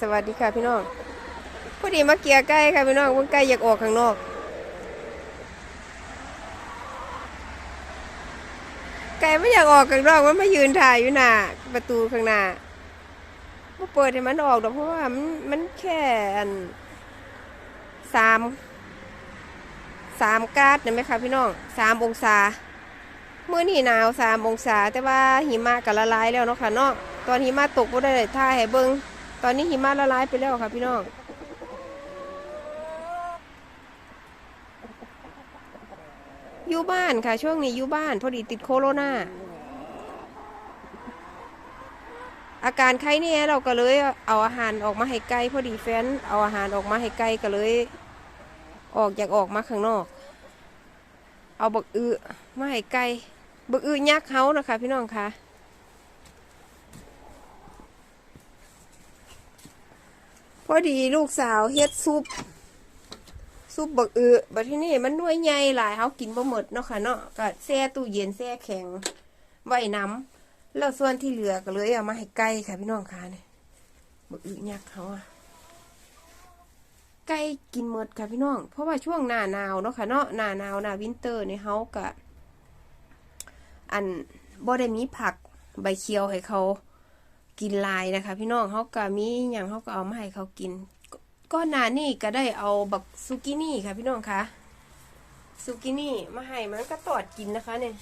สวัสดีค่ะพี่น้องพอดีมาเกียร์ใกล้ค่ะพี่น้องว่าใกล้อยากออกข้างนอกไก่ไม่อยากออกข้างนอกมันมายืนถ่ายอยู่หน้าประตูข้างหน้าไม่เปิดให้มันออกหรอกเพราะว่ามันมันแค่อันสามสามกาดเห็นไหมคะพี่น้องสามองศาเมื่อนี่หนาวสามองศา แต่ว่าหิมะก็ละลายแล้วเนาะค่ะเนาะตอนหิมะตกก็ได้ท่ายให้เบิ้ง ตอนนี้หิมะละลายไปแล้วค่ะพี่น้อง อยู่บ้านค่ะ ช่วงนี้อยู่บ้าน พอดีติดโคโรนาอาการไข้เนี่ยเราก็เลยเอาอาหารออกมาให้ไก่พอดีแฟนเอาอาหารออกมาให้ไก่ก็เลย ออกอยากออกมาข้างนอก เอาบักอือมาให้ไก่บักอือยักษ์เฮานะคะพี่น้องคะ พอดีลูกสาวเฮ็ดซุปซุปบักอือบัดที่นี่มันหน่วยใหญ่หลายเฮากินบ่หมดเนาะค่ะเนาะก็แช่ตู้เย็นแช่แข็งไว้น้ำแล้วส่วนที่เหลือก็เลยเอามาให้ไก่ค่ะพี่น้องค่ะนี่บักอือยักเขาอะไก่กินหมดค่ะพี่น้อง เพราะว่าช่วงหน้าหนาวเนาะค่ะเนาะหน้าหนาวหน้าวินเตอร์นี่เฮาก็อันบ่ได้มีผักใบเขียวให้เขา กินลายนะคะ พี่น้องเฮาก็มีหยังเฮาก็เอามาให้เขากินก้อนหนานี่ก็ได้เอาบักซูกินี่ค่ะ พี่น้องคะซูกินี่มาให้มันก็ตอดกินนะคะเนี่ย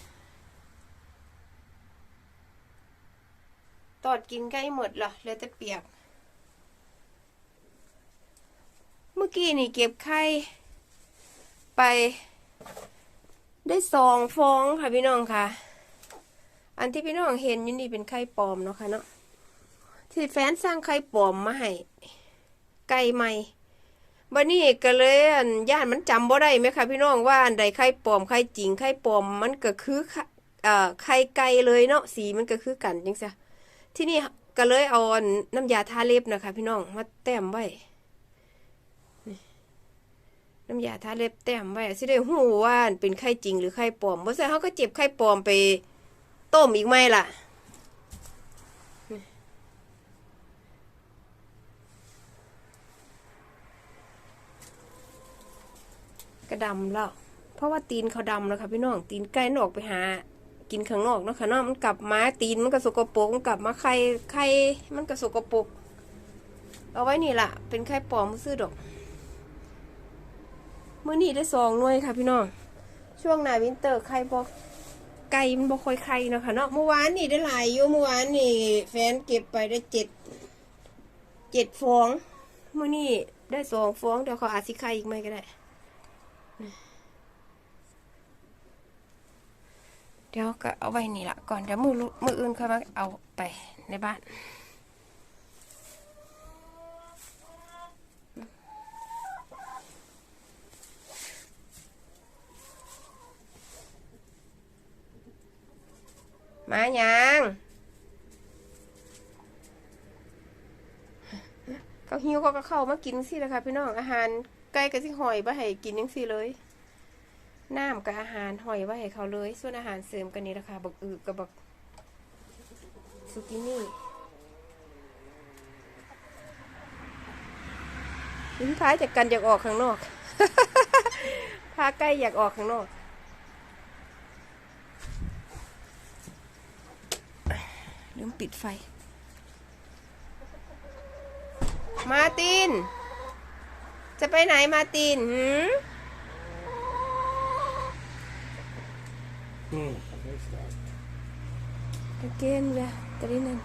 ตอดกินใกล้หมดเหรอเหลือแต่เปียก เมื่อกี้นี่เก็บไข่ไปได้สองฟองค่ะพี่น้องค่ะ อันที่พี่น้องเห็นอยู่นี่เป็นไข่ปลอมเนาะค่ะเนาะ ที่แฟนสร้างไข่ปลอมมาให้ไก่ใหม่บันนี้ก็เลยอันญาติมันจำบ่ได้ไหมคะพี่น้องว่าอันใดไข่ปลอมไข่จริงไข่ปลอมมันก็คือไข่เอ่อไข่ไก่เลยเนาะสีมันก็คือกันจังซะที่นี่ก็เลยเอาน้ำยาทาเล็บนะคะ พี่น้องมาแต้มไว้น้ำยาทาเล็บแต้มไว้สิได้หูว่าเป็นไข่จริงหรือไข่ปลอมบ่ใช่เขาก็เจ็บไข่ปลอมไปต้มอีกไหมล่ะ กระดำแล้ว เพราะว่าตีนเขาดำแล้วค่ะพี่น้อง ตีนไก่นออกไปหา กินข้างนอกเนาะค่ะเนาะมันกลับมาตีนมันก็สกปรกมันกลับมาไข่ไข่มันก็สกปรกเอาไว้นี่ล่ะ เป็นไข่ปลอมซื้อดอกเมื่อนี้ได้สองหน่วยค่ะพี่น้อง ช่วงหน้าวินเตอร์ไข่บอกไก่มันบอกค่อยไข่เนาะค่ะเนาะเมื่อวานนี่ได้หลายอยู่เมื่อวานนี่ แฟนเก็บไปได้เจ็ดเจ็ดฟองเมื่อนี้ได้สองฟองเดี๋ยวเขาอาจสิไข่อีกไหมก็ได้ ดี๋ยวก็เอาไว้นี่ละก่อนเดี๋ยวมือลุมืออื่นค่อยมาเอาไปในบ้านมายังเขาหิวก็เข้ามากินสิแล้วค่ะพี่น้องอาหารไก่กับที่หอยบ่ให้กินยังสิเลย น้ำกับอาหารหอยไว้ให้เขาเลย ส่วนอาหารเสริมกันนี่ราคาบักอือกับบักซูกินี่ลิ้นพายจากกันอยากออกข้างนอกพาใกล้อยากออกข้างนอกลืมปิดไฟ มาติน จะไปไหนมาตินหืม Mm, that's that. Again, we drinnen.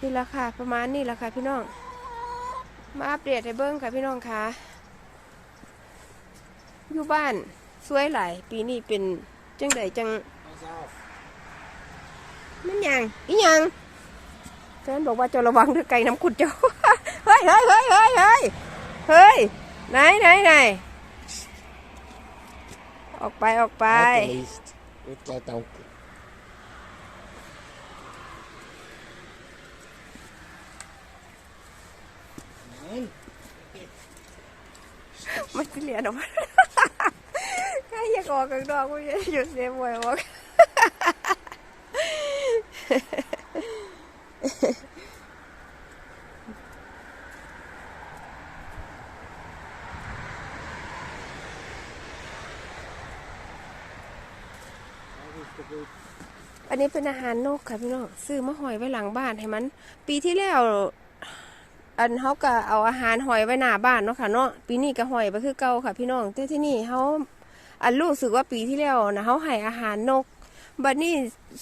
นี่ละค่ะ ประมาณนี้ละค่ะพี่น้อง มาอัปเดตให้เบิ้งค่ะพี่น้องค่ะ อยู่บ้านสวยหลาย ปีนี้เป็นจังใดจัง มันยังอีหยังแฟนบอกว่าจะระวังด้วยไก่น้ำขุดเจ้า เฮ้ยเฮ้ยเฮ้ยเฮ้ยเฮ้ยเฮ้ย ไหนไหนไหนออกไปออกไป Alsjeblieft. Goed, laat dank. มันสิเรียนออกมาใครอยากออกข้างนอกกูจะหยุดเสียมวยออก นนี้เป็นอาหารนกค่ะพี่น้องซื้อมาหอยไว้หลังบ้านให้มัน ปีที่แล้วอันเขาก็เอาอาหารหอยไว้หน้าบ้านเนาะค่ะเนาะปีนี้ก็หอยไปคือเก่าค่ะ พี่น้องแต่ที่นี่เขาอันรู้สึกว่าปีที่แล้วนะเขาให้อาหารนกบัดนี้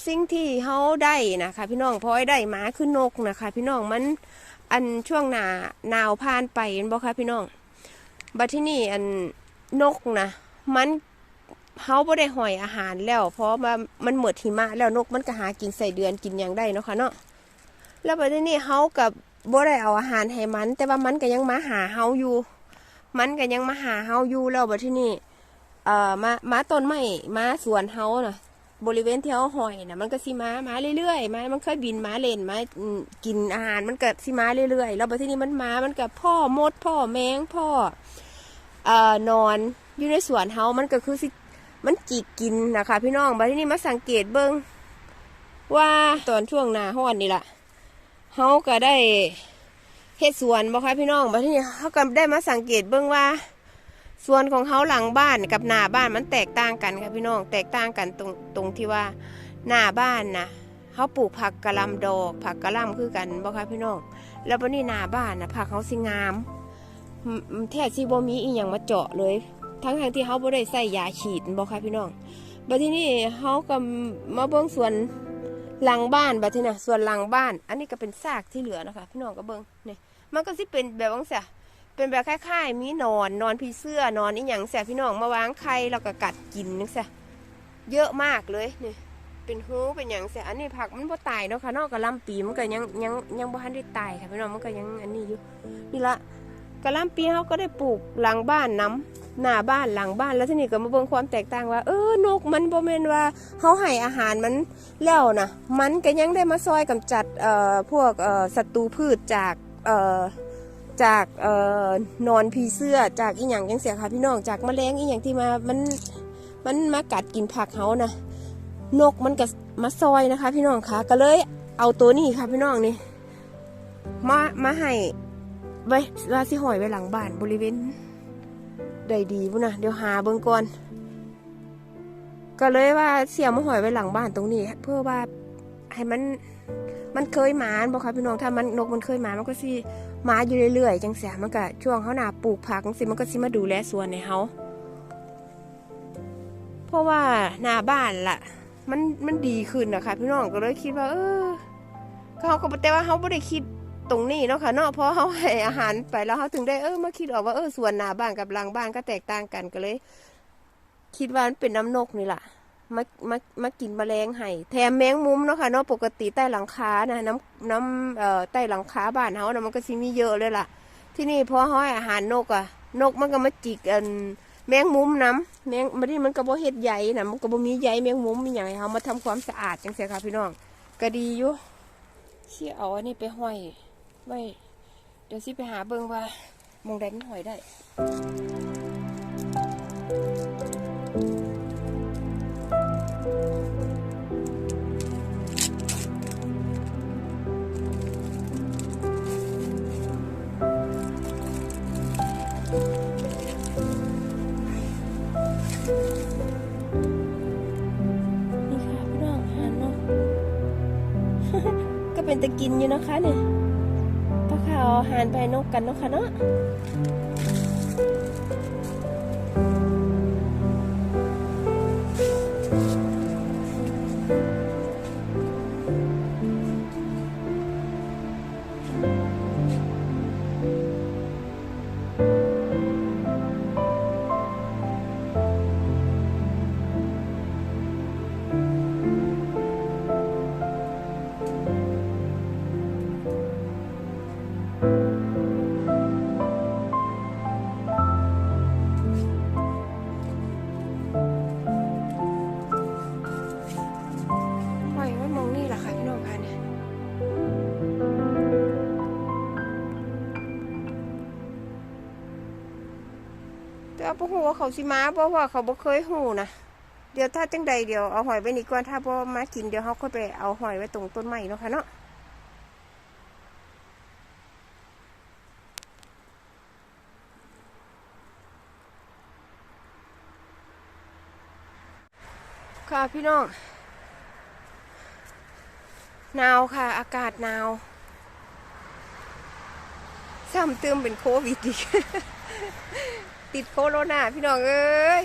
สิ่งที่เขาได้นะคะพี่น้องพอได้มาคือนกนะคะ พี่น้องมันอันช่วงหนาหนาวผ่านไปเห็นบ่คะพี่น้องบัดที่นี่อันนกนะมัน เขาบ่ได้หอยอาหารแล้ว เพราะว่ามันหมดหิมะแล้วนกมันก็หากินใส่เดือนกินอย่างได้เนาะค่ะเนาะแล้วบัดที่นี่เขากับบ่ได้เอาอาหารให้มัน แต่ว่ามันก็ยังมาหาเฮาอยู่ มันก็ยังมาหาเฮาอยู่แล้วบัดที่นี่เอ่อมามาต้นไม้มาสวนเฮาน่ะ บริเวณที่เขาหอยนะมันก็สิมามาเรื่อยๆมามันเคยบินมาเล่นมากินอาหารมันก็สิมาเรื่อยๆแล้วบัดทีนี้มันมามันกับพ่อมดพ่อแมงพ่อเอ่อนอนอยู่ในสวนเฮามันก็คือสิ มันจิกกินนะคะพี่น้องบัดทีนี้มาสังเกตเบิ้งว่าตอนช่วงหน้าห้อนนี่ล่ะเฮาก็ได้เฮ็ดสวนบ่คะพี่น้องบัดทีนี้เฮาก็ได้มาสังเกตเบิ้งว่าส่วนของเขาหลังบ้านกับหน้าบ้านมันแตกต่างกันค่ะพี่น้องแตกต่างกันตรงตรงที่ว่าหน้าบ้านนะเขาปลูกผักกะลำดอก ผักกะลำคือกันบ่ค่ะพี่น้องแล้ววันนี้หน้าบ้านนะผักเขาสิงามอืมอืมแทบสิบ่มีอีหยังมาเจาะเลย ทั้งทางที่เขาบ่ได้ใส่ยาฉีดบ่คะพี่น้องบัดทีนี้เขาก็มาเบิ่งส่วนหลังบ้านบัดทีน่ะส่วนหลังบ้าน อันนี้ก็เป็นซากที่เหลือนะคะ พี่น้องก็เบิ่งนี่มันก็สิเป็นแบบว่างเสียเป็นแบบคล้ายๆ มีนอนนอนผีเสื้อนอนอีหยังแสบพี่น้องมาวางไข่แล้วก็กัดกินนึกซะเยอะมากเลยนี่เป็นหูเป็นอย่างแสอันนี้ผักมันบ่ตายเนาะค่ะนอกกระลำปีมันก็ยังยังยังบ่ทันได้ตายค่ะพี่น้องมันก็ยังอันนี้อยู่นี่ละกระลำปีเขาก็ได้ปลูกหลังบ้านน้ำ หน้าบ้านหลังบ้านแล้วที่นี้ก็มาเบิ่งความแตกต่างว่า เออนกมันบ่แม่นว่าเขาให้อาหารมันแล้วนะมันก็ยังได้มาซอยกำจัดเอ่อพวกเอ่อศัตรูพืชจากเอ่อจากเอ่อนอนผีเสื้อจากอีหยังยังเสียค่ะพี่น้องจากแมลงอีหยังที่มามันมันมากัดกินผักเขานะนกมันก็มาซอยนะคะ พี่น้องคะก็เลยเอาตัวนี้ค่ะพี่น้องนี่มามาให้ไว้ว่าสิหอยไว้หลังบ้านบริเวณ ใดดีบุนะเดี๋ยวหาเบิ่งก่อน ก็เลยว่าเสียมาหอยไว้หลังบ้านตรงนี้ เพื่อว่าให้มันมันเคยหมานบอกค่ะพี่น้องถ้ามันนกมันเคยหมามันก็สิมาอยู่เรื่อยๆจังเสียมันก็ช่วงเขาหนาปลูกผักจังสิมันก็สิมาดูแลสวนในเขาเพราะว่าหน้าบ้านล่ะ มันมันดีขึ้นนะคะพี่น้องก็เลยคิดว่า เออเขาก็แต่ว่าเขาไม่ได้คิด ตรงนี้เนาะค่ะเนาะเพราะเขาให้อาหารไปแล้วเขาถึงได้เออมาคิดออกว่าเออส่วนหน้าบ้านกับหลังบ้านก็แตกต่างกันก็เลย คิดว่ามันเป็นน้ำนกนี่แหละมามามากินแมลงให้แถมแมงมุมเนาะค่ะเนาะปกติใต้หลังคานะน้ำน้ำเอ่อใต้หลังคาบ้านเขานะมันก็สิมีเยอะเลยล่ะ ที่นี่พอห้อยอาหารนกอะนกมันก็มาจิกอันแมงมุมน้ำแมงมันนี่มันก็บ่เฮ็ดใยนะมันก็บ่มีใยแมงมุมมีอย่างไรเขามาทำความสะอาดจังเสียค่ะพี่น้องก็ดีอยู่เชี่ยเอาอันนี้ไปห้อย ไว้เดี๋ยวสิไปหาเบิงว่ามองใดมันห้อยได้นี่ค่ะพี่น้องอาหารนกก็เป็นตะกินอยู่นะคะเนี่ย ป้าข่าวอหานไปนกกันเนาะค่ะเนาะู้ว่าเขาสิมาเพราะว่าเขาบ่เคยฮู้นะเดี๋ยวถ้าจังใดเดี๋ยวเอาหอยไว้นี่ก่อนถ้าบ่มากินเดี๋ยวเขาค่อยไปเอาหอยไว้ตรงต้นไม้เนาะค่ะเนาะค่ะพี่น้องหนาวค่ะ อากาศหนาวซ้ำเติมเป็นโควิดอีก ติดโคโรนาพี่น้องเอ้ย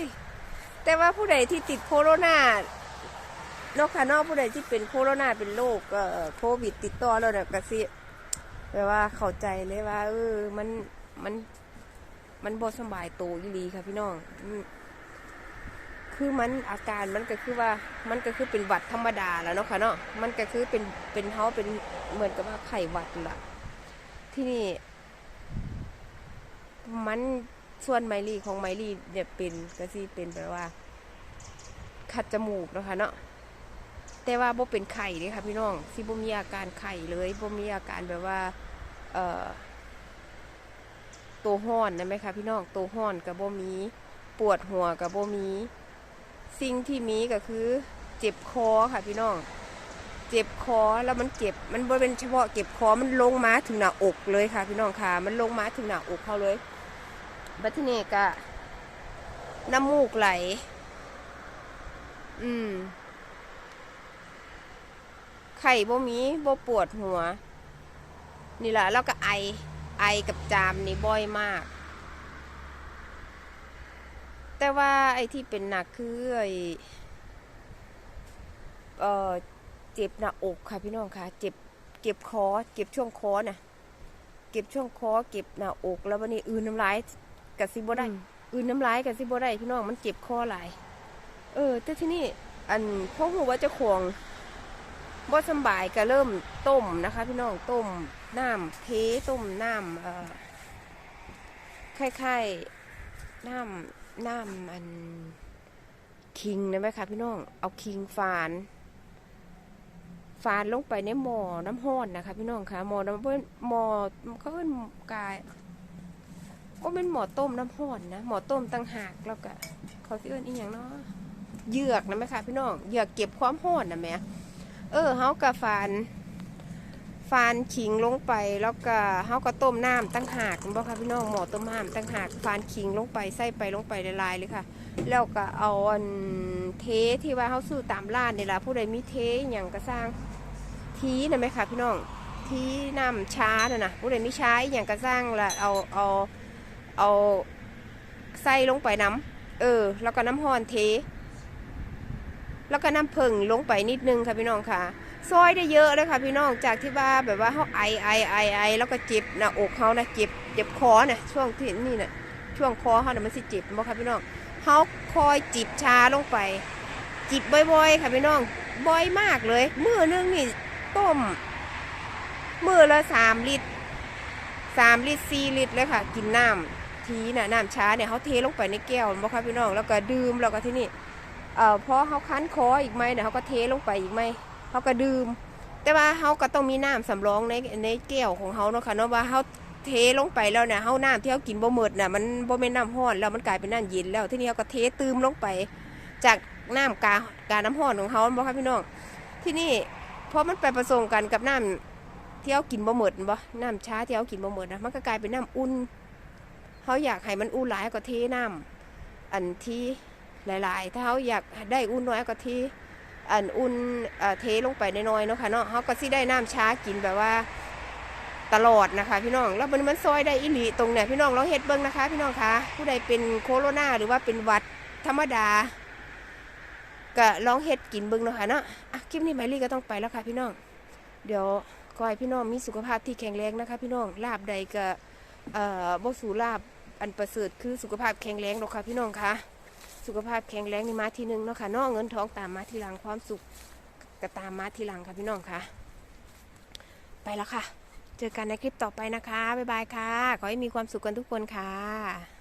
แต่ว่าผู้ใดที่ติดโคโรนานอกค่ะนอกผู้ใดที่เป็นโคโรนาเป็นโรคโควิด ติดต่อแล้วเนี่ยก็สิแปลว่าเข้าใจเลยว่า เออ มันมันมันบสบายโตัวอีหลีค่ะพี่น้องคือมันอาการมันก็คือว่ามันก็คือเป็นหวัดธรรมดาแล้วเนาะค่ะเนาะมันก็คือเป็นเป็นเฮาเป็นเหมือนกับว่าไข้หวัดละที่นี่มัน ส่วนไมลี่ของไมลี่เนี่ยเป็นก็สิเป็นแบบว่าขัดจมูกนะคะเนาะแต่ว่าบ่เป็นไข่เลยค่ะพี่น้องสิบ่มีอาการไข่เลยบ่มีอาการแบบว่า เอ่อตัวห้อนนะไหมคะพี่น้องตัวห้อนกับบ่มี ปวดหัวกับบ่มี สิ่งที่มีก็คือ เจ็บคอค่ะพี่น้อง เจ็บคอแล้วมันเจ็บ มันบ่เป็นเฉพาะเจ็บคอมันลงมาถึงหน้าอกเลยค่ะพี่น้องค่ะ มันลงมาถึงหน้าอกเขาเลย บัดทีนี้ก็น้ำมูกไหล อืม ไข่บ่มีบ่ปวดหัว นี่แหละแล้วก็ไอ ไอกับจามนี่บ่อยมาก แต่ว่าไอที่เป็นหนักคือไอเออเจ็บหน้าอกค่ะพี่น้องค่ะ เจ็บเก็บคอเก็บช่วงคอน่ะ เก็บช่วงคอ เก็บหน้าอก แล้ววันนี้อืนน้ำลาย กับซิบ่ได้อืนน้ำลายกับซิบ่ได้พี่น้องมันเจ็บคอหลาย เออ แต่ที่นี่อันพวกหัวาเจะควงบ่สำบายก็เริ่มต้มนะคะ พี่น้องต้มน้ำเทต้มน้ำเอ่อคล้ายๆน้ำน้ำอันคิงนะไหมคะพี่น้อง เอาคิงฝานฝานลงไปในหม้อน้ำห้อนนะคะ พี่น้องคะหม้อน้ำเพิ่นหม้อเขาเอิ้นกาย ก็เป็นหมอต้มน้ำห้อนนะหมอต้มต่างหากแล้วก็เขาสิเอิ้นอีหยังเนาะเหยือกนะไหมคะพี่น้องเหยือกเก็บความร้อนนะแม่เออเฮากะฟานฟานขิงลงไปแล้วก็เฮาก็ต้มน้ำตั้งหากบ่ค่ะพี่น้องหมอต้มน้ำตั้งหากฟานขิงลงไปใส่ไปลงไปละลายเลยค่ะ แล้วก็เอาอันเทที่ว่าเฮาซื้ตามร้านนี่ล่ะผู้ใดมีเทอหยังก็สร้างทีนะไหมคะพี่น้องทีน้ำช้าน่ะนะผู้ใดมีชาอหยังก็สร้างละเอาเอาเอา เอาใส่ลงไปน้ำเออ แล้วก็น้ำห้อนเท แล้วก็น้ำผึ้งลงไปนิดนึงค่ะพี่น้องค่ะซอยได้เยอะเลยค่ะพี่น้องจากที่ว่าแบบว่าเขาไอไอไอไอแล้วก็เจ็บหน้าอกเขานะเจ็บเจ็บคอนะช่วงที่นี่นะช่วงคอเขานะมันสิเจ็บบ่ค่ะพี่น้องเขาคอยจิบชาลงไป จิบบ่อย ๆ ค่ะพี่น้องบ่อยมากเลยมือนึงนี่ต้มมือละสามลิตรสามลิตรสี่ลิตรเลยค่ะ กินน้ำ ทีน่ะน้ำชาเนี่ยเขาเทลงไปในแก้วบ่ค่ะพี่น้องแล้วก็ดื่มแล้วก็ที่นี่เอ่อพอเขาคั้นคออีกไหมเนี่ยเขาก็เทลงไปอีกไหมเขาก็ดื่ม แต่ว่าเขาก็ต้องมีน้ำสำรองในในแก้วของเขาเนาะค่ะเนาะว่าเขาเทลงไปแล้วเนี่ยเขาน้ำที่เขากินบ่หมดน่ะมันบ่เป็นน้ำห้อนแล้วมันกลายเป็นน้ำเย็นแล้วที่นี่เขาก็เทตืมลงไป จากน้ำกากาน้ำห้อนของเขาบ่ครับพี่น้องที่นี่พอมันไปผสมกันกับน้ำที่เขากินบ่หมดบ่น้ำชาที่เขากินบ่หมดนะมันก็กลายเป็นน้ำอุ่น เขาอยากให้มันอุ่นหลายก็เทน้ำอันที่หลายๆ ถ้าเขาอยากได้อุ่นน้อยก็ที่อันอุ่นเทลงไปน้อยๆเนาะค่ะเนาะเขาก็สิได้น้ำช้ากินแบบว่าตลอดนะคะ พี่น้องแล้วมันมันซอยได้อิลีตรงเนี่ยพี่น้องลองเฮ็ดเบิ้งนะคะ พี่น้องคะผู้ใดเป็นโคโรนาหรือว่าเป็นวัดธรรมดาก็ลองเฮ็ดกินเบิ้งเนาะค่ะเนาะอะคลิปนี้ไมลี่ก็ต้องไปแล้วค่ะพี่น้อง เดี๋ยวขอให้พี่น้องมีสุขภาพที่แข็งแรงนะคะ พี่น้องลาบใดก็เอ่อบ่สูลาบ อันประเสริฐคือสุขภาพแข็งแรงหรอกค่ะพี่น้องคะสุขภาพแข็งแรงนี่มาทีหนึ่งเนาะค่ะนอกเงินทองตามมาทีหลังความสุขก็ตามมาทีหลังค่ะพี่น้องคะไปแล้วค่ะ เจอกันในคลิปต่อไปนะคะบ๊ายบายค่ะ ขอให้มีความสุขกันทุกคนค่ะ